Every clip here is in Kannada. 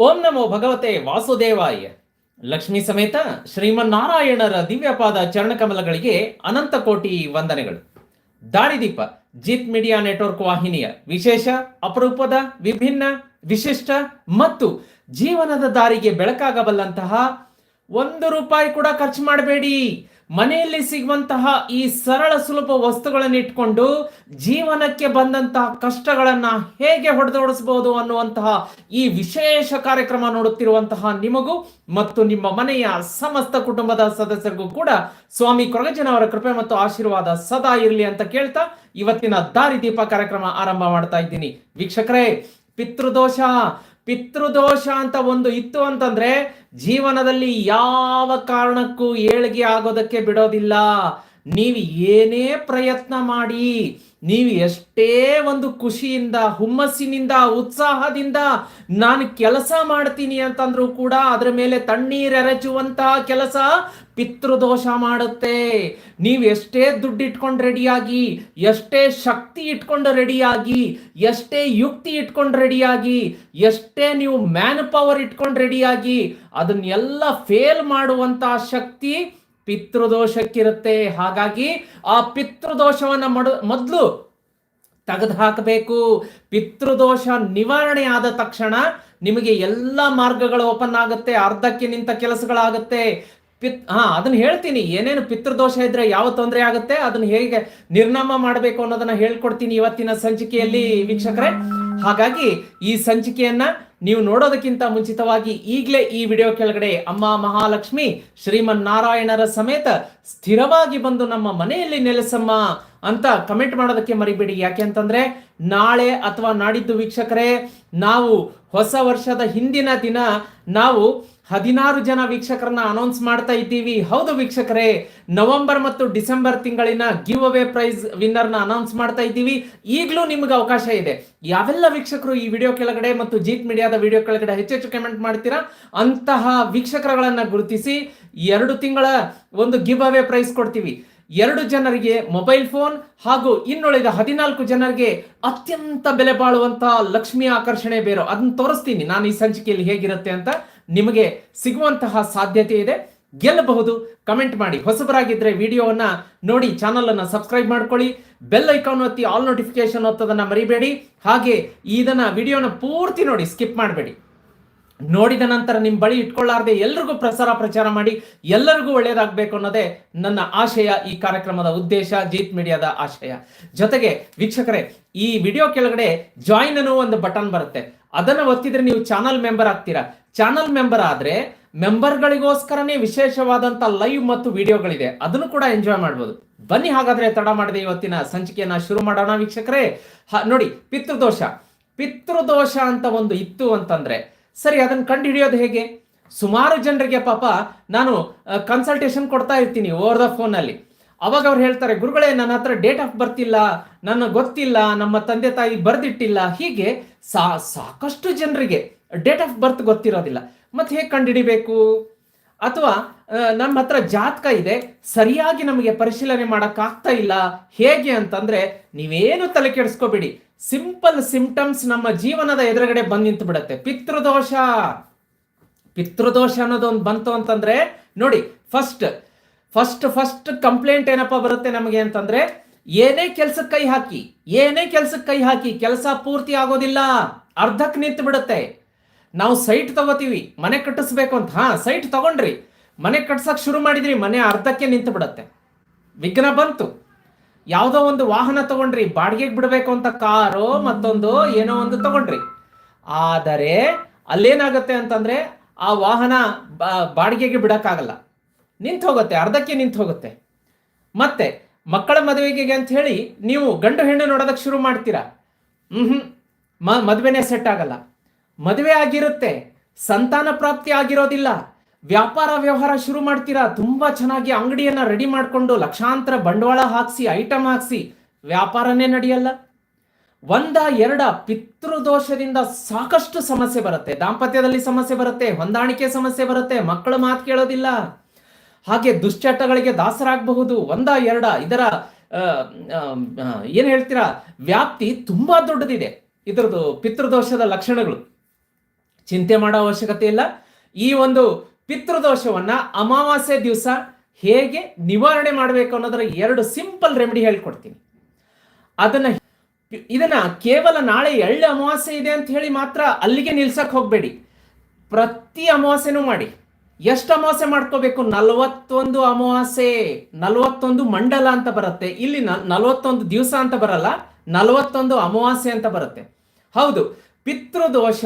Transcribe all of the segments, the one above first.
ಓಂ ನಮೋ ಭಗವತೆ ವಾಸುದೇವಾಯ. ಲಕ್ಷ್ಮೀ ಸಮೇತ ಶ್ರೀಮನ್ನಾರಾಯಣರ ದಿವ್ಯಪಾದ ಚರಣಕಮಲಗಳಿಗೆ ಅನಂತ ಕೋಟಿ ವಂದನೆಗಳು. ದಾರಿದೀಪ, ಜಿತ್ ಮೀಡಿಯಾ ನೆಟ್ವರ್ಕ್ ವಾಹಿನಿಯ ವಿಶೇಷ, ಅಪರೂಪದ, ವಿಭಿನ್ನ, ವಿಶಿಷ್ಟ ಮತ್ತು ಜೀವನದ ದಾರಿಗೆ ಬೆಳಕಾಗಬಲ್ಲಂತಹ ಒಂದು ರೂಪಾಯಿ ಕೂಡ ಖರ್ಚು ಮಾಡಬೇಡಿ. ಮನೆಯಲ್ಲಿ ಸಿಗುವಂತಹ ಈ ಸರಳ ಸುಲಭ ವಸ್ತುಗಳನ್ನು ಇಟ್ಕೊಂಡು ಜೀವನಕ್ಕೆ ಬಂದಂತಹ ಕಷ್ಟಗಳನ್ನ ಹೇಗೆ ಹೊಡೆದೋಡಿಸಬಹುದು ಅನ್ನುವಂತಹ ಈ ವಿಶೇಷ ಕಾರ್ಯಕ್ರಮ ನೋಡುತ್ತಿರುವಂತಹ ನಿಮಗೂ ಮತ್ತು ನಿಮ್ಮ ಮನೆಯ ಸಮಸ್ತ ಕುಟುಂಬದ ಸದಸ್ಯರಿಗೂ ಕೂಡ ಸ್ವಾಮಿ ಕೊರಗಜ್ಜನವರ ಕೃಪೆ ಮತ್ತು ಆಶೀರ್ವಾದ ಸದಾ ಇರಲಿ ಅಂತ ಕೇಳ್ತಾ ಇವತ್ತಿನ ದಾರಿದೀಪ ಕಾರ್ಯಕ್ರಮ ಆರಂಭ ಮಾಡ್ತಾ ಇದ್ದೀನಿ. ವೀಕ್ಷಕರೇ, ಪಿತೃದೋಷ ಪಿತೃದೋಷ ಅಂತ ಒಂದು ಇತ್ತು ಅಂತಂದ್ರೆ ಜೀವನದಲ್ಲಿ ಯಾವ ಕಾರಣಕ್ಕೂ ಏಳಿಗೆ ಆಗೋದಕ್ಕೆ ಬಿಡೋದಿಲ್ಲ. ನೀವು ಏನೇ ಪ್ರಯತ್ನ ಮಾಡಿ, ನೀವು ಎಷ್ಟೇ ಒಂದು ಖುಷಿಯಿಂದ, ಹುಮ್ಮಸ್ಸಿನಿಂದ, ಉತ್ಸಾಹದಿಂದ ನಾನು ಕೆಲಸ ಮಾಡ್ತೀನಿ ಅಂತಂದ್ರೂ ಕೂಡ ಅದರ ಮೇಲೆ ತಣ್ಣೀರೆರಚುವಂತಹ ಕೆಲಸ ಪಿತೃದೋಷ ಮಾಡುತ್ತೆ. ನೀವು ಎಷ್ಟೇ ದುಡ್ಡು ಇಟ್ಕೊಂಡು ರೆಡಿಯಾಗಿ, ಎಷ್ಟೇ ಶಕ್ತಿ ಇಟ್ಕೊಂಡು ರೆಡಿಯಾಗಿ, ಎಷ್ಟೇ ಯುಕ್ತಿ ಇಟ್ಕೊಂಡು ರೆಡಿಯಾಗಿ, ಎಷ್ಟೇ ನೀವು ಮ್ಯಾನ್ ಪವರ್ ಇಟ್ಕೊಂಡು ರೆಡಿಯಾಗಿ ಅದನ್ನೆಲ್ಲ ಫೇಲ್ ಮಾಡುವಂತಹ ಶಕ್ತಿ ಪಿತೃದೋಷಕ್ಕಿರುತ್ತೆ. ಹಾಗಾಗಿ ಆ ಪಿತೃದೋಷವನ್ನ ಮಡ, ಮೊದಲು ತೆಗೆದು ಹಾಕಬೇಕು ಪಿತೃದೋಷ ನಿವಾರಣೆ ಆದ ತಕ್ಷಣ ನಿಮಗೆ ಎಲ್ಲ ಮಾರ್ಗಗಳು ಓಪನ್ ಆಗುತ್ತೆ. ಅರ್ಧಕ್ಕೆ ನಿಂತ ಕೆಲಸಗಳಾಗುತ್ತೆ. ಪಿತ್ ಹಾ ಅದನ್ನ ಹೇಳ್ತೀನಿ. ಏನೇನು ಪಿತೃದೋಷ ಇದ್ರೆ ಯಾವ ತೊಂದರೆ ಆಗುತ್ತೆ ಅದನ್ನ ಹೇಗೆ ನಿರ್ನಾಮ ಮಾಡಬೇಕು ಅನ್ನೋದನ್ನ ಹೇಳ್ಕೊಡ್ತೀನಿ ಇವತ್ತಿನ ಸಂಚಿಕೆಯಲ್ಲಿ ವೀಕ್ಷಕರೇ. ಹಾಗಾಗಿ ಈ ಸಂಚಿಕೆಯನ್ನ ನೀವು ನೋಡೋದಕ್ಕಿಂತ ಮುಂಚಿತವಾಗಿ ಈಗಲೇ ಈ ವಿಡಿಯೋ ಕೆಳಗಡೆ ಅಮ್ಮ ಮಹಾಲಕ್ಷ್ಮಿ ಶ್ರೀಮನ್ ನಾರಾಯಣರ ಸಮೇತ ಸ್ಥಿರವಾಗಿ ಬಂದು ನಮ್ಮ ಮನೆಯಲ್ಲಿ ನೆಲೆಸಮ್ಮ ಅಂತ ಕಮೆಂಟ್ ಮಾಡೋದಕ್ಕೆ ಮರಿಬೇಡಿ. ಯಾಕೆ ಅಂತಂದ್ರೆ ನಾಳೆ ಅಥವಾ ನಾಡಿದ್ದು ವೀಕ್ಷಕರೇ ನಾವು ಹೊಸ ವರ್ಷದ ಹಿಂದಿನ ದಿನ ನಾವು ಹದಿನಾರು ಜನ ವೀಕ್ಷಕರನ್ನ ಅನೌನ್ಸ್ ಮಾಡ್ತಾ ಇದ್ದೀವಿ. ಹೌದು ವೀಕ್ಷಕರೇ, ನವೆಂಬರ್ ಮತ್ತು ಡಿಸೆಂಬರ್ ತಿಂಗಳಿನ ಗಿವ್ ಅವೇ ಪ್ರೈಸ್ ವಿನ್ನರ್ನ ಅನೌನ್ಸ್ ಮಾಡ್ತಾ ಇದ್ದೀವಿ. ಈಗಲೂ ನಿಮ್ಗೆ ಅವಕಾಶ ಇದೆ. ಯಾವೆಲ್ಲ ವೀಕ್ಷಕರು ಈ ವಿಡಿಯೋ ಕೆಳಗಡೆ ಮತ್ತು ಜೀತ್ ಮೀಡಿಯಾದ ವಿಡಿಯೋ ಕೆಳಗಡೆ ಹೆಚ್ಚೆಚ್ಚು ಕಮೆಂಟ್ ಮಾಡ್ತೀರಾ, ಅಂತಹ ವೀಕ್ಷಕರುಗಳನ್ನ ಗುರುತಿಸಿ ಎರಡು ತಿಂಗಳ ಒಂದು ಗಿವ್ ಅವೇ ಪ್ರೈಸ್ ಕೊಡ್ತೀವಿ. ಎರಡು ಜನರಿಗೆ ಮೊಬೈಲ್ ಫೋನ್ ಹಾಗೂ ಇನ್ನುಳಿದ ಹದಿನಾಲ್ಕು ಜನರಿಗೆ ಅತ್ಯಂತ ಬೆಲೆ ಬಾಳುವಂತಹ ಲಕ್ಷ್ಮಿ ಆಕರ್ಷಣೆ ಬೇರೋ. ಅದನ್ನ ತೋರಿಸ್ತೀನಿ. ನಾನು ಈ ಸಂಚಿಕೆಯಲ್ಲಿ ಹೇಗಿರುತ್ತೆ ಅಂತ. ನಿಮಗೆ ಸಿಗುವಂತಹ ಸಾಧ್ಯತೆ ಇದೆ. ಗೆಲ್ಲಬಹುದು. ಕಮೆಂಟ್ ಮಾಡಿ. ಹೊಸಬರಾಗಿದ್ದರೆ ವಿಡಿಯೋವನ್ನ ನೋಡಿ, ಚಾನಲನ್ನು ಸಬ್ಸ್ಕ್ರೈಬ್ ಮಾಡ್ಕೊಳ್ಳಿ. ಬೆಲ್ ಐಕಾನ್ ಒತ್ತಿ, ಆಲ್ ನೋಟಿಫಿಕೇಶನ್ ಒತ್ತೋದನ್ನ ಮರಿಬೇಡಿ. ಹಾಗೆ ಇದನ್ನ ವಿಡಿಯೋನ ಪೂರ್ತಿ ನೋಡಿ, ಸ್ಕಿಪ್ ಮಾಡಬೇಡಿ. ನೋಡಿದ ನಂತರ ನಿಮ್ಮ ಬಳಿ ಇಟ್ಕೊಳ್ಳಾರ್ದೆ ಎಲ್ರಿಗೂ ಪ್ರಸಾರ ಪ್ರಚಾರ ಮಾಡಿ, ಎಲ್ಲರಿಗೂ ಒಳ್ಳೆಯದಾಗಬೇಕು ಅನ್ನೋದೇ ನನ್ನ ಆಶಯ, ಈ ಕಾರ್ಯಕ್ರಮದ ಉದ್ದೇಶ, ಜೀತ್ ಮೀಡಿಯಾದ ಆಶಯ. ಜೊತೆಗೆ ವೀಕ್ಷಕರೇ, ಈ ವಿಡಿಯೋ ಕೆಳಗಡೆ ಜಾಯಿನ್ ಅನ್ನೋ ಒಂದು ಬಟನ್ ಬರುತ್ತೆ. ಅದನ್ನ ಒತ್ತಿದ್ರೆ ನೀವು ಚಾನಲ್ ಮೆಂಬರ್ ಆಗ್ತೀರಾ. ಚಾನಲ್ ಮೆಂಬರ್ ಆದ್ರೆ ಮೆಂಬರ್ಗಳಿಗೋಸ್ಕರನೇ ವಿಶೇಷವಾದಂತ ಲೈವ್ ಮತ್ತು ವಿಡಿಯೋಗಳಿದೆ. ಅದನ್ನು ಕೂಡ ಎಂಜಾಯ್ ಮಾಡ್ಬೋದು. ಬನ್ನಿ ಹಾಗಾದ್ರೆ ತಡ ಮಾಡದೆ ಇವತ್ತಿನ ಸಂಚಿಕೆಯನ್ನ ಶುರು ಮಾಡೋಣ ವೀಕ್ಷಕರೇ. ನೋಡಿ, ಪಿತೃದೋಷ. ಪಿತೃದೋಷ ಅಂತ ಒಂದು ಇತ್ತು ಅಂತಂದ್ರೆ, ಸರಿ, ಅದನ್ನ ಕಂಡು ಹಿಡಿಯೋದು ಹೇಗೆ? ಸುಮಾರು ಜನರಿಗೆ ಪಾಪ ನಾನು ಕನ್ಸಲ್ಟೇಷನ್ ಕೊಡ್ತಾ ಇರ್ತೀನಿ ಓವರ್ ದ ಫೋನಲ್ಲಿ ಅವಾಗ ಅವ್ರು ಹೇಳ್ತಾರೆ, ಗುರುಗಳೇ, ನನ್ನ ಹತ್ರ ಡೇಟ್ ಆಫ್ ಬರ್ತ್ ಇಲ್ಲ, ನನ್ನ ಗೊತ್ತಿಲ್ಲ, ನಮ್ಮ ತಂದೆ ತಾಯಿ ಬರ್ದಿಟ್ಟಿಲ್ಲ. ಹೀಗೆ ಸಾಕಷ್ಟು ಜನರಿಗೆ ಡೇಟ್ ಆಫ್ ಬರ್ತ್ ಗೊತ್ತಿರೋದಿಲ್ಲ. ಮತ್ತೆ ಹೇಗೆ ಕಂಡುಹಿಡಿಬೇಕು? ಅಥವಾ ನಮ್ಮ ಹತ್ರ ಜಾತಕ ಇದೆ, ಸರಿಯಾಗಿ ನಮಗೆ ಪರಿಶೀಲನೆ ಮಾಡೋಕ್ಕಾಗ್ತಾ ಇಲ್ಲ, ಹೇಗೆ ಅಂತಂದ್ರೆ ನೀವೇನು ತಲೆ ಕೆಡಿಸ್ಕೋಬೇಡಿ. ಸಿಂಪಲ್ ಸಿಂಪ್ಟಮ್ಸ್ ನಮ್ಮ ಜೀವನದ ಎದುರುಗಡೆ ಬಂದ್ ನಿಂತು ಬಿಡುತ್ತೆ ಪಿತೃದೋಷ. ಪಿತೃದೋಷ ಅನ್ನೋದು ಒಂದು ಬಂತು ಅಂತಂದ್ರೆ, ನೋಡಿ ಫಸ್ಟ್ ಫಸ್ಟ್ ಫಸ್ಟ್ ಕಂಪ್ಲೇಂಟ್ ಏನಪ್ಪ ಬರುತ್ತೆ ನಮಗೆ ಅಂತಂದ್ರೆ, ಏನೇ ಕೆಲ್ಸಕ್ಕೆ ಕೈ ಹಾಕಿ, ಏನೇ ಕೆಲ್ಸಕ್ಕೆ ಕೈ ಹಾಕಿ, ಕೆಲಸ ಪೂರ್ತಿ ಆಗೋದಿಲ್ಲ. ಅರ್ಧಕ್ಕೆ ನಿಂತು ಬಿಡುತ್ತೆ ನಾವು ಸೈಟ್ ತಗೋತೀವಿ, ಮನೆ ಕಟ್ಟಿಸ್ಬೇಕು ಅಂತ. ಹಾ, ಸೈಟ್ ತಗೊಂಡ್ರಿ. ಮನೆ ಕಟ್ಸಕ್ ಶುರು ಮಾಡಿದ್ರಿ, ಮನೆ ಅರ್ಧಕ್ಕೆ ನಿಂತು ಬಿಡುತ್ತೆ ವಿಘ್ನ ಬಂತು. ಯಾವುದೋ ಒಂದು ವಾಹನ ತಗೊಂಡ್ರಿ, ಬಾಡಿಗೆಗೆ ಬಿಡಬೇಕು ಅಂತ ಕಾರು ಮತ್ತೊಂದು ಏನೋ ಒಂದು ತಗೊಂಡ್ರಿ. ಆದರೆ, ಅಲ್ಲೇನಾಗುತ್ತೆ ಅಂತಂದ್ರೆ, ಆ ವಾಹನ ಬಾಡಿಗೆಗೆ ಬಿಡಕ್ಕಾಗಲ್ಲ. ನಿಂತು ಹೋಗುತ್ತೆ, ಅರ್ಧಕ್ಕೆ ನಿಂತು ಹೋಗುತ್ತೆ. ಮತ್ತೆ, ಮಕ್ಕಳ ಮದುವೆಗೆ ಅಂತ ಹೇಳಿ, ನೀವು ಗಂಡು ಹೆಣ್ಣು ನೋಡೋದಕ್ಕೆ ಶುರು ಮಾಡ್ತೀರಾ? ಹ್ಮ್ ಮ, ಮದುವೆನೇ ಸೆಟ್ ಆಗಲ್ಲ. ಮದುವೆ ಆಗಿರುತ್ತೆ, ಸಂತಾನ ಪ್ರಾಪ್ತಿ ಆಗಿರೋದಿಲ್ಲ. ವ್ಯಾಪಾರ ವ್ಯವಹಾರ ಶುರು ಮಾಡ್ತೀರಾ, ತುಂಬಾ ಚೆನ್ನಾಗಿ ಅಂಗಡಿಯನ್ನ ರೆಡಿ ಮಾಡಿಕೊಂಡು ಲಕ್ಷಾಂತರ ಬಂಡವಾಳ ಹಾಕ್ಸಿ ಐಟಮ್ ಹಾಕ್ಸಿ, ವ್ಯಾಪಾರನೇ ನಡೆಯಲ್ಲ. ಒಂದ ಎರಡ ಪಿತೃದೋಷದಿಂದ ಸಾಕಷ್ಟು ಸಮಸ್ಯೆ ಬರುತ್ತೆ. ದಾಂಪತ್ಯದಲ್ಲಿ ಸಮಸ್ಯೆ ಬರುತ್ತೆ, ಹೊಂದಾಣಿಕೆ ಸಮಸ್ಯೆ ಬರುತ್ತೆ, ಮಕ್ಕಳು ಮಾತು ಕೇಳೋದಿಲ್ಲ. ಹಾಗೆ ದುಶ್ಚಟಗಳಿಗೆ ದಾಸರಾಗಬಹುದು. ಒಂದ ಎರಡ ಇದರ ಏನ್ ಹೇಳ್ತೀರಾ, ವ್ಯಾಪ್ತಿ ತುಂಬಾ ದೊಡ್ಡದಿದೆ. ಇದರದು ಪಿತೃದೋಷದ ಲಕ್ಷಣಗಳು. ಚಿಂತೆ ಮಾಡೋ ಅವಶ್ಯಕತೆ ಇಲ್ಲ. ಈ ಒಂದು ಪಿತೃದೋಷವನ್ನ ಅಮಾವಾಸ್ಯೆ ದಿವಸ ಹೇಗೆ ನಿವಾರಣೆ ಮಾಡಬೇಕು ಅನ್ನೋದರ ಎರಡು ಸಿಂಪಲ್ ರೆಮಿಡಿ ಹೇಳ್ಕೊಡ್ತೀನಿ. ಅದನ್ನ ಇದನ್ನ ಕೇವಲ ನಾಳೆ ಎಳ್ಳು ಅಮಾವಾಸ್ಯೆ ಇದೆ ಅಂತ ಹೇಳಿ ಮಾತ್ರ ಅಲ್ಲಿಗೆ ನಿಲ್ಸಕ್ ಹೋಗಬೇಡಿ. ಪ್ರತಿ ಅಮಾವಾಸ್ಯೆನೂ ಮಾಡಿ. ಎಷ್ಟು ಅಮಾವಾಸ್ಯೆ ಮಾಡ್ಕೋಬೇಕು? ನಲವತ್ತೊಂದು ಅಮಾವಾಸ್ಯೆ, ನಲವತ್ತೊಂದು ಮಂಡಲ ಅಂತ ಬರುತ್ತೆ. ಇಲ್ಲಿ ನಲವತ್ತೊಂದು ದಿವಸ ಅಂತ ಬರಲ್ಲ, ನಲವತ್ತೊಂದು ಅಮಾವಾಸ್ಯೆ ಅಂತ ಬರುತ್ತೆ. ಹೌದು, ಪಿತೃದೋಷ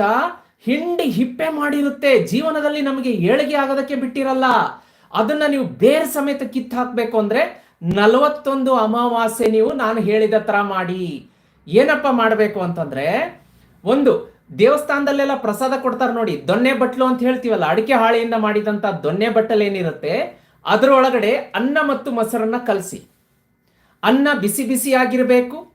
ಹಿಂಡಿ ಹಿಪ್ಪೆ ಮಾಡಿರುತ್ತೆ. ಜೀವನದಲ್ಲಿ ನಮಗೆ ಏಳಿಗೆ ಆಗೋದಕ್ಕೆ ಬಿಟ್ಟಿರಲ್ಲ. ಅದನ್ನ ನೀವು ಬೇರೆ ಸಮೇತ ಕಿತ್ತು ಹಾಕ್ಬೇಕು ಅಂದ್ರೆ ನಲವತ್ತೊಂದು ಅಮಾವಾಸ್ಯೆ ನೀವು ನಾನು ಹೇಳಿದ ತರ ಮಾಡಿ. ಏನಪ್ಪ ಮಾಡಬೇಕು ಅಂತಂದ್ರೆ, ಒಂದು, ದೇವಸ್ಥಾನದಲ್ಲೆಲ್ಲ ಪ್ರಸಾದ ಕೊಡ್ತಾರೆ ನೋಡಿ ದೊನ್ನೆ ಬಟ್ಲು ಅಂತ ಹೇಳ್ತೀವಲ್ಲ, ಅಡಿಕೆ ಹಾಳೆಯಿಂದ ಮಾಡಿದಂತ ದೊನ್ನೆ ಬಟ್ಟಲು ಏನಿರುತ್ತೆ, ಅದರೊಳಗಡೆ ಅನ್ನ ಮತ್ತು ಮೊಸರನ್ನ ಕಲಸಿ. ಅನ್ನ ಬಿಸಿ ಬಿಸಿ ಆಗಿರಬೇಕು,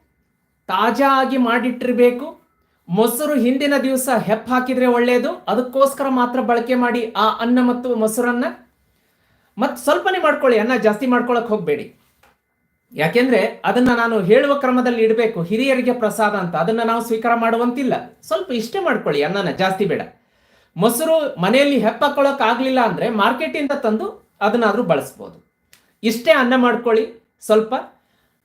ತಾಜಾ ಆಗಿ ಮಾಡಿಟ್ಟಿರಬೇಕು ಮೊಸರು ಹಿಂದಿನ ದಿವಸ ಹೆಪ್ಪ ಹಾಕಿದ್ರೆ ಒಳ್ಳೆಯದು ಅದಕ್ಕೋಸ್ಕರ ಮಾತ್ರ ಬಳಕೆ ಮಾಡಿ ಆ ಅನ್ನ ಮತ್ತು ಮೊಸರನ್ನ. ಮತ್ತೆ ಸ್ವಲ್ಪನೇ ಮಾಡ್ಕೊಳ್ಳಿ, ಅನ್ನ ಜಾಸ್ತಿ ಮಾಡ್ಕೊಳಕ್ ಹೋಗಬೇಡಿ. ಯಾಕೆಂದ್ರೆ ಅದನ್ನ ನಾನು ಹೇಳುವ ಕ್ರಮದಲ್ಲಿ ಇಡಬೇಕು, ಹಿರಿಯರಿಗೆ ಪ್ರಸಾದ ಅಂತ. ಅದನ್ನ ನಾವು ಸ್ವೀಕಾರ ಮಾಡುವಂತಿಲ್ಲ. ಸ್ವಲ್ಪ ಇಷ್ಟೇ ಮಾಡ್ಕೊಳ್ಳಿ, ಅನ್ನನ ಜಾಸ್ತಿ ಬೇಡ. ಮೊಸರು ಮನೆಯಲ್ಲಿ ಹೆಪ್ಪಾಕೊಳ್ಳೋಕೆ ಆಗ್ಲಿಲ್ಲ ಅಂದ್ರೆ ಮಾರ್ಕೆಟಿಂದ ತಂದು ಅದನ್ನಾದ್ರೂ ಬಳಸ್ಬೋದು. ಇಷ್ಟೇ ಅನ್ನ ಮಾಡ್ಕೊಳ್ಳಿ, ಸ್ವಲ್ಪ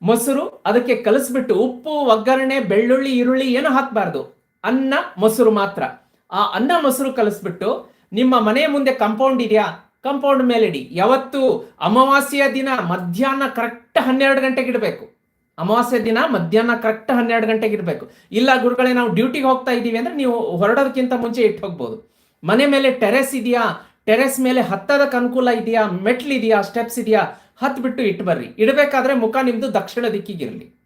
ಮೊಸರು ಅದಕ್ಕೆ ಕಲಿಸ್ಬಿಟ್ಟು ಉಪ್ಪು, ಒಗ್ಗರಣೆ, ಬೆಳ್ಳುಳ್ಳಿ, ಈರುಳ್ಳಿ ಏನು ಹಾಕಬಾರ್ದು. ಅನ್ನ, ಮೊಸರು ಮಾತ್ರ. ಆ ಅನ್ನ, ಮೊಸರು ಕಲಿಸ್ಬಿಟ್ಟು ನಿಮ್ಮ ಮನೆಯ ಮುಂದೆ ಕಾಂಪೌಂಡ್ ಇದೆಯಾ? ಕಾಂಪೌಂಡ್ ಮೇಲೆ ಇಡಿ ಯಾವತ್ತು ಅಮಾವಾಸ್ಯೆಯ ದಿನ ಮಧ್ಯಾಹ್ನ ಕರೆಕ್ಟ್ ಹನ್ನೆರಡು ಗಂಟೆಗೆ ಇಡಬೇಕು. ಅಮಾವಾಸ್ಯ ದಿನ ಮಧ್ಯಾಹ್ನ ಕರೆಕ್ಟ್ ಹನ್ನೆರಡು ಗಂಟೆಗೆ ಇಡಬೇಕು. ಇಲ್ಲ ಗುರುಗಳೇ, ನಾವು ಡ್ಯೂಟಿಗೆ ಹೋಗ್ತಾ ಇದ್ದೀವಿ ಅಂದ್ರೆ ನೀವು ಹೊರಡೋದಕ್ಕಿಂತ ಮುಂಚೆ ಇಟ್ಟು ಹೋಗ್ಬೋದು. ಮನೆ ಮೇಲೆ ಟೆರೆಸ್ ಇದೆಯಾ? ಟೆರೆಸ್ ಮೇಲೆ ಹತ್ತದಕ್ಕೆ ಅನುಕೂಲ ಇದೆಯಾ? ಮೆಟ್ಲ್ ಇದೆಯಾ? ಸ್ಟೆಪ್ಸ್ ಇದೆಯಾ? ಹತ್ ಬಿಟ್ಟು ಇಟ್ಟು ಬರ್ರಿ. ಇಡಬೇಕಾದ್ರೆ ಮುಖ ನಿಮ್ದು ದಕ್ಷಿಣ ದಿಕ್ಕಿಗಿರಲಿ.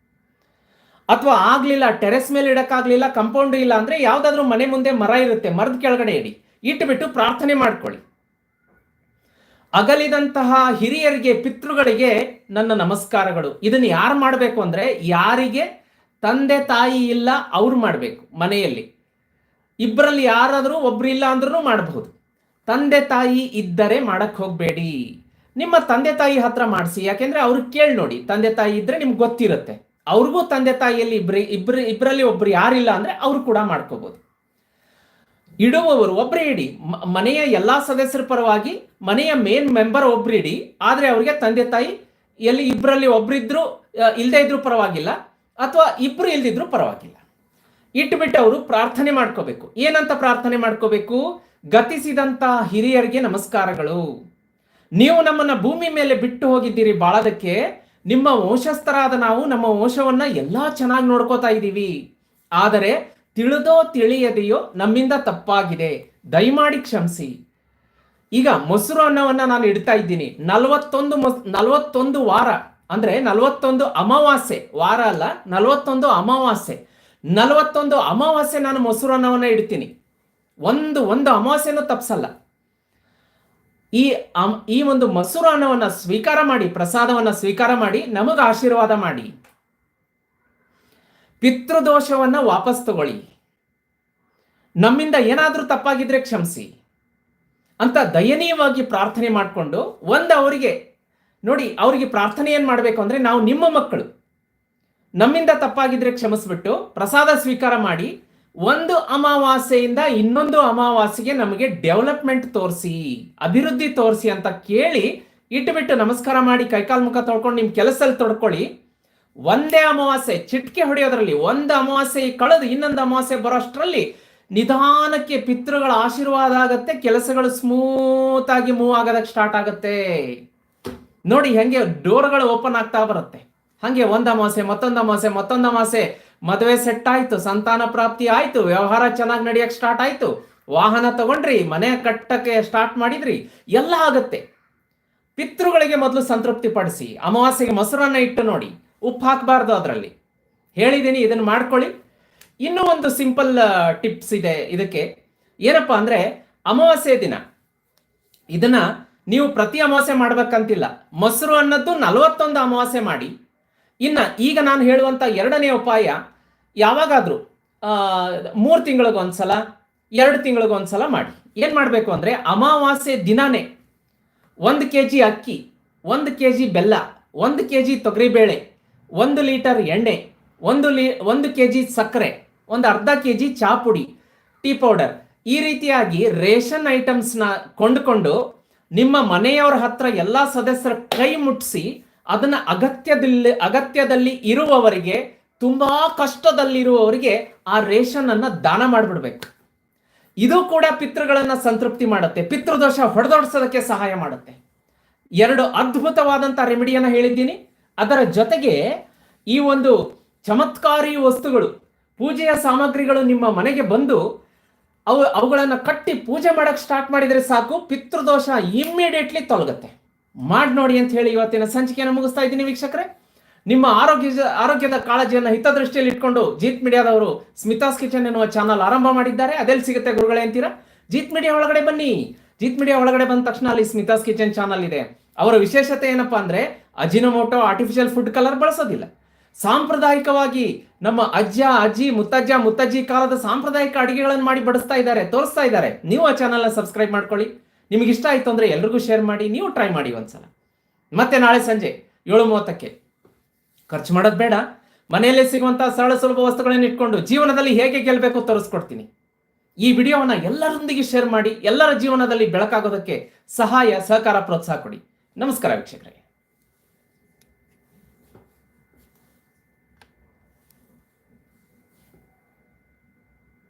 ಅಥವಾ ಆಗ್ಲಿಲ್ಲ, ಟೆರೆಸ್ ಮೇಲೆ ಇಡಕ್ಕಾಗ್ಲಿಲ್ಲ, ಕಂಪೌಂಡ್ ಇಲ್ಲ ಅಂದ್ರೆ ಯಾವ್ದಾದ್ರು ಮನೆ ಮುಂದೆ ಮರ ಇರುತ್ತೆ, ಮರದ ಕೆಳಗಡೆ ಇಡಿ. ಇಟ್ಬಿಟ್ಟು ಪ್ರಾರ್ಥನೆ ಮಾಡ್ಕೊಳ್ಳಿ. ಅಗಲಿದಂತಹ ಹಿರಿಯರಿಗೆ, ಪಿತೃಗಳಿಗೆ ನನ್ನ ನಮಸ್ಕಾರಗಳು. ಇದನ್ನು ಯಾರು ಮಾಡಬೇಕು ಅಂದ್ರೆ ಯಾರಿಗೆ? ತಂದೆ ತಾಯಿ ಇಲ್ಲ, ಅವ್ರು ಮಾಡಬೇಕು ಮನೆಯಲ್ಲಿ. ಇಬ್ಬರಲ್ಲಿ ಯಾರಾದರೂ ಒಬ್ರು ಇಲ್ಲ ಅಂದ್ರೂ ಮಾಡಬಹುದು. ತಂದೆ ತಾಯಿ ಇದ್ದರೆ ಮಾಡಕ್ ಹೋಗಬೇಡಿ. ನಿಮ್ಮ ತಂದೆ ತಾಯಿ ಹತ್ರ ಮಾಡಿಸಿ, ಯಾಕೆಂದ್ರೆ ಅವ್ರು ಕೇಳಿ ನೋಡಿ, ತಂದೆ ತಾಯಿ ಇದ್ರೆ ನಿಮ್ಗೆ ಗೊತ್ತಿರುತ್ತೆ. ಅವ್ರಿಗೂ ತಂದೆ ತಾಯಿಯಲ್ಲಿ ಇಬ್ರಿ, ಇಬ್ರು ಇಬ್ಬರಲ್ಲಿ ಒಬ್ರು ಯಾರಿಲ್ಲ ಅಂದ್ರೆ ಅವ್ರು ಕೂಡ ಮಾಡ್ಕೋಬಹುದು ಇಡುವವರು ಒಬ್ಬರೇ ಇಡಿ ಮನೆಯ ಎಲ್ಲ ಸದಸ್ಯರ ಪರವಾಗಿ ಮನೆಯ ಮೇನ್ ಮೆಂಬರ್ ಒಬ್ರು ಇಡಿ, ಆದರೆ ಅವರಿಗೆ ತಂದೆ ತಾಯಿ ಎಲ್ಲಿ ಇಬ್ಬರಲ್ಲಿ ಒಬ್ರಿದ್ರು ಇಲ್ಲದೇ ಇದ್ರು ಪರವಾಗಿಲ್ಲ, ಅಥವಾ ಇಬ್ರು ಇಲ್ದಿದ್ರು ಪರವಾಗಿಲ್ಲ. ಇಟ್ಬಿಟ್ಟು ಅವರು ಪ್ರಾರ್ಥನೆ ಮಾಡ್ಕೋಬೇಕು. ಏನಂತ ಪ್ರಾರ್ಥನೆ ಮಾಡ್ಕೋಬೇಕು? ಗತಿಸಿದಂತ ಹಿರಿಯರಿಗೆ ನಮಸ್ಕಾರಗಳು. ನೀವು ನಮ್ಮನ್ನ ಭೂಮಿ ಮೇಲೆ ಬಿಟ್ಟು ಹೋಗಿದ್ದೀರಿ ಬಾಳದಕ್ಕೆ, ನಿಮ್ಮ ವಂಶಸ್ಥರಾದ ನಾವು ನಮ್ಮ ವಂಶವನ್ನ ಎಲ್ಲಾ ಚೆನ್ನಾಗಿ ನೋಡ್ಕೋತಾ ಇದ್ದೀವಿ. ಆದರೆ ತಿಳಿದೋ ತಿಳಿಯದೆಯೋ ನಮ್ಮಿಂದ ತಪ್ಪಾಗಿದೆ. ದಯಮಾಡಿ ಕ್ಷಮಿಸಿ. ಈಗ ಮೊಸರು ಅನ್ನವನ್ನ ನಾನು ಇಡ್ತಾ ಇದ್ದೀನಿ. ನಲವತ್ತೊಂದು ಮೊಸ್, ನಲವತ್ತೊಂದು ವಾರ, ಅಂದ್ರೆ ನಲವತ್ತೊಂದು ಅಮಾವಾಸ್ಯೆ, ವಾರ ಅಲ್ಲ, ನಲವತ್ತೊಂದು ಅಮಾವಾಸ್ಯೆ. ನಲವತ್ತೊಂದು ಅಮಾವಾಸ್ಯೆ ನಾನು ಮೊಸರು ಅನ್ನವನ್ನ ಇಡ್ತೀನಿ. ಒಂದು ಒಂದು ಅಮಾವಾಸ್ಯೆನೂ ತಪ್ಸಲ್ಲ. ಈ ಈ ಒಂದು ಮಸೂರ ಅನ್ನವನ್ನು ಸ್ವೀಕಾರ ಮಾಡಿ, ಪ್ರಸಾದವನ್ನ ಸ್ವೀಕಾರ ಮಾಡಿ, ನಮಗೆ ಆಶೀರ್ವಾದ ಮಾಡಿ. ಪಿತೃದೋಷವನ್ನು ವಾಪಸ್ ತಗೊಳ್ಳಿ. ನಮ್ಮಿಂದ ಏನಾದರೂ ತಪ್ಪಾಗಿದ್ರೆ ಕ್ಷಮಿಸಿ. ಅಂತ ದಯನೀಯವಾಗಿ ಪ್ರಾರ್ಥನೆ ಮಾಡಿಕೊಂಡು, ಒಂದು ಅವರಿಗೆ, ನೋಡಿ, ಅವರಿಗೆ ಪ್ರಾರ್ಥನೆ ಏನು ಮಾಡಬೇಕು ಅಂದ್ರೆ ನಾವು ನಿಮ್ಮ ಮಕ್ಕಳು. ನಮ್ಮಿಂದ ತಪ್ಪಾಗಿದ್ರೆ ಕ್ಷಮಿಸ್ಬಿಟ್ಟು, ಪ್ರಸಾದ ಸ್ವೀಕಾರ ಮಾಡಿ ಒಂದು ಅಮಾವಾಸ್ಯೆಯಿಂದ ಇನ್ನೊಂದು ಅಮಾವಾಸ್ಯೆಗೆ ನಮಗೆ ಡೆವಲಪ್ಮೆಂಟ್ ತೋರಿಸಿ, ಅಭಿವೃದ್ಧಿ ತೋರಿಸಿ ಅಂತ ಕೇಳಿ ಇಟ್ಬಿಟ್ಟು ನಮಸ್ಕಾರ ಮಾಡಿ ಕೈಕಾಲ್ ಮುಖ ತೊಳ್ಕೊಂಡು ನಿಮ್ಮ ಕೆಲಸದಲ್ಲಿ ತೊಡ್ಕೊಳ್ಳಿ. ಒಂದೇ ಅಮಾವಾಸ್ಯೆ, ಚಿಟ್ಕೆ ಹೊಡೆಯೋದ್ರಲ್ಲಿ ಒಂದು ಅಮಾವಾಸ್ಯೆ ಕಳೆದು ಇನ್ನೊಂದು ಅಮಾವಾಸ್ಯೆ ಬರೋಷ್ಟರಲ್ಲಿ ನಿಧಾನಕ್ಕೆ ಪಿತೃಗಳ ಆಶೀರ್ವಾದ ಆಗತ್ತೆ, ಕೆಲಸಗಳು ಸ್ಮೂತ್ ಆಗಿ ಮೂವ್ ಆಗೋದಕ್ಕೆ ಸ್ಟಾರ್ಟ್ ಆಗುತ್ತೆ. ನೋಡಿ ಹೆಂಗೆ ಡೋರ್ಗಳು ಓಪನ್ ಆಗ್ತಾ ಬರುತ್ತೆ. ಹಂಗೆ ಒಂದು ಅಮಾವಾಸ್ಯೆ, ಮತ್ತೊಂದು ಅಮಾವಾಸ್ಯೆ, ಮತ್ತೊಂದು ಅಮಾಸೆ ಮದುವೆ ಸೆಟ್ ಆಯ್ತು, ಸಂತಾನ ಪ್ರಾಪ್ತಿ ಆಯ್ತು, ವ್ಯವಹಾರ ಚೆನ್ನಾಗಿ ನಡೆಯಕ್ ಸ್ಟಾರ್ಟ್ ಆಯ್ತು. ವಾಹನ ತಗೊಂಡ್ರಿ, ಮನೆ ಕಟ್ಟಕ್ಕೆ ಸ್ಟಾರ್ಟ್ ಮಾಡಿದ್ರಿ, ಎಲ್ಲ ಆಗತ್ತೆ. ಪಿತೃಗಳಿಗೆ ಮೊದಲು ಸಂತೃಪ್ತಿ ಪಡಿಸಿ, ಅಮಾವಾಸ್ಯೆಗೆ ಮೊಸರನ್ನ ಇಟ್ಟು ನೋಡಿ, ಉಪ್ಪು ಹಾಕಬಾರ್ದು ಅದರಲ್ಲಿ. ಹೇಳಿದ್ದೀನಿ ಇದನ್ನು ಮಾಡ್ಕೊಳ್ಳಿ. ಇನ್ನೂ ಒಂದು ಸಿಂಪಲ್ ಟಿಪ್ಸ್ ಇದೆ ಇದಕ್ಕೆ. ಏನಪ್ಪಾ ಅಂದ್ರೆ, ಅಮಾವಾಸ್ಯೆ ದಿನ. ಇದನ್ನ ನೀವು ಪ್ರತಿ ಅಮಾವಾಸ್ಯೆ ಮಾಡ್ಬೇಕಂತಿಲ್ಲ. ಮೊಸರು ಅನ್ನೋದು ನಲವತ್ತೊಂದು ಅಮಾವಾಸ್ಯೆ ಮಾಡಿ. ಇನ್ನ ಈಗ ನಾನು ಹೇಳುವಂತ ಎರಡನೇ ಉಪಾಯ ಯಾವಾಗಾದ್ರೂ ಮೂರು ತಿಂಗಳಿಗೊಂದ್ಸಲ ಎರಡು ತಿಂಗಳಿಗೊಂದ್ಸಲ ಮಾಡಿ. ಏನು ಮಾಡಬೇಕು ಅಂದ್ರೆ, ಅಮಾವಾಸ್ಯೆ ದಿನಾನೇ ಒಂದು ಕೆ ಜಿ ಅಕ್ಕಿ, ಒಂದು ಕೆ ಜಿ ಬೆಲ್ಲ, ಒಂದು ಕೆ ಜಿ ತೊಗರಿಬೇಳೆ, ಒಂದು ಲೀಟರ್ ಎಣ್ಣೆ, ಒಂದು ಲೀ, ಒಂದು ಕೆ ಜಿ ಸಕ್ಕರೆ, ಒಂದು ಅರ್ಧ ಕೆ ಜಿ ಚಾ ಪುಡಿ ಟೀ ಪೌಡರ್. ಈ ರೀತಿಯಾಗಿ ರೇಷನ್ ಐಟಮ್ಸ್ನ ಕೊಂಡುಕೊಂಡು ನಿಮ್ಮ ಮನೆಯವರ ಹತ್ರ ಎಲ್ಲ ಸದಸ್ಯರ ಕೈ ಮುಟ್ಟಿಸಿ ಅದನ್ನ ಅಗತ್ಯದಲ್ಲಿ ಅಗತ್ಯದಲ್ಲಿ ಇರುವವರಿಗೆ ತುಂಬಾ ಕಷ್ಟದಲ್ಲಿರುವವರಿಗೆ ಆ ರೇಷನ್ ಅನ್ನ ದಾನ ಮಾಡಿಬಿಡ್ಬೇಕು. ಇದು ಕೂಡ ಪಿತೃಗಳನ್ನ ಸಂತೃಪ್ತಿ ಮಾಡುತ್ತೆ. ಪಿತೃದೋಷ ಹೊಡೆದೋಡಿಸೋದಕ್ಕೆ ಸಹಾಯ ಮಾಡುತ್ತೆ. ಎರಡು ಅದ್ಭುತವಾದಂಥ ರೆಮಿಡಿಯನ್ನು ಹೇಳಿದ್ದೀನಿ. ಅದರ ಜೊತೆಗೆ ಈ ಒಂದು ಚಮತ್ಕಾರಿ ವಸ್ತುಗಳು, ಪೂಜೆಯ ಸಾಮಗ್ರಿಗಳು ನಿಮ್ಮ ಮನೆಗೆ ಬಂದು ಅವು ಅವುಗಳನ್ನು ಕಟ್ಟಿ ಪೂಜೆ ಮಾಡಕ್ಕೆ ಸ್ಟಾರ್ಟ್ ಮಾಡಿದರೆ ಸಾಕು, ಪಿತೃದೋಷ ಇಮ್ಮಿಡಿಯೇಟ್ಲಿ ತೊಲಗುತ್ತೆ. ಮಾಡಿ ನೋಡಿ ಅಂತ ಹೇಳಿ ಇವತ್ತಿನ ಸಂಚಿಕೆಯನ್ನು ಮುಗಿಸ್ತಾ ಇದ್ದೀನಿ ವೀಕ್ಷಕರೇ. ನಿಮ್ಮ ಆರೋಗ್ಯ ಆರೋಗ್ಯದ ಕಾಳಜಿಯನ್ನು ಹಿತದೃಷ್ಟಿಯಲ್ಲಿ ಇಟ್ಕೊಂಡು ಜೀತ್ ಮೀಡಿಯಾದವರು ಸ್ಮಿತಾಸ್ ಕಿಚನ್ ಎನ್ನುವ ಚಾನಲ್ ಆರಂಭ ಮಾಡಿದ್ದಾರೆ. ಅದೆಲ್ಲಿ ಸಿಗುತ್ತೆ ಗುರುಗಳೇ ಅಂತೀರಾ? ಜೀತ್ ಮೀಡಿಯಾ ಒಳಗಡೆ ಬನ್ನಿ. ಜೀತ್ ಮೀಡಿಯಾ ಒಳಗಡೆ ಬಂದ ತಕ್ಷಣ ಅಲ್ಲಿ ಸ್ಮಿತಾಸ್ ಕಿಚನ್ ಚಾನಲ್ ಇದೆ. ಅವರ ವಿಶೇಷತೆ ಏನಪ್ಪಾ ಅಂದ್ರೆ ಅಜಿನೋಮೋಟೋ ಆರ್ಟಿಫಿಷಿಯಲ್ ಫುಡ್ ಕಲರ್ ಬಳಸೋದಿಲ್ಲ. ಸಾಂಪ್ರದಾಯಿಕವಾಗಿ ನಮ್ಮ ಅಜ್ಜ, ಅಜ್ಜಿ, ಮುತ್ತಜ್ಜ, ಮುತ್ತಜ್ಜಿ ಕಾಲದ ಸಾಂಪ್ರದಾಯಿಕ ಅಡುಗೆಗಳನ್ನು ಮಾಡಿ ಬಡಿಸ್ತಾ ಇದ್ದಾರೆ, ತೋರಿಸ್ತಾ ಇದ್ದಾರೆ. ನೀವು ಆ ಚಾನಲ್ನ ಸಬ್ಸ್ಕ್ರೈಬ್ ಮಾಡ್ಕೊಳ್ಳಿ. ನಿಮಗೆ ಇಷ್ಟ ಆಯ್ತು ಅಂದ್ರೆ ಎಲ್ರಿಗೂ ಶೇರ್ ಮಾಡಿ, ನೀವು ಟ್ರೈ ಮಾಡಿ ಒಂದ್ಸಲ. ಮತ್ತೆ ನಾಳೆ ಸಂಜೆ ಏಳು ಮೂವತ್ತಕ್ಕೆ ಖರ್ಚು ಮಾಡೋದು ಬೇಡ. ಮನೆಯಲ್ಲೇ ಸಿಗುವಂತಹ ಸರಳ ಸುಲಭ ವಸ್ತುಗಳನ್ನು ಇಟ್ಕೊಂಡು ಜೀವನದಲ್ಲಿ ಹೇಗೆ ಗೆಲ್ಲಬೇಕು ತೋರಿಸ್ಕೊಡ್ತೀನಿ. ಈ ವಿಡಿಯೋವನ್ನ ಎಲ್ಲರೊಂದಿಗೆ ಶೇರ್ ಮಾಡಿ ಎಲ್ಲರ ಜೀವನದಲ್ಲಿ ಬೆಳಕಾಗೋದಕ್ಕೆ ಸಹಾಯ, ಸಹಕಾರ, ಪ್ರೋತ್ಸಾಹ ಕೊಡಿ. ನಮಸ್ಕಾರ ವೀಕ್ಷಕರೇ.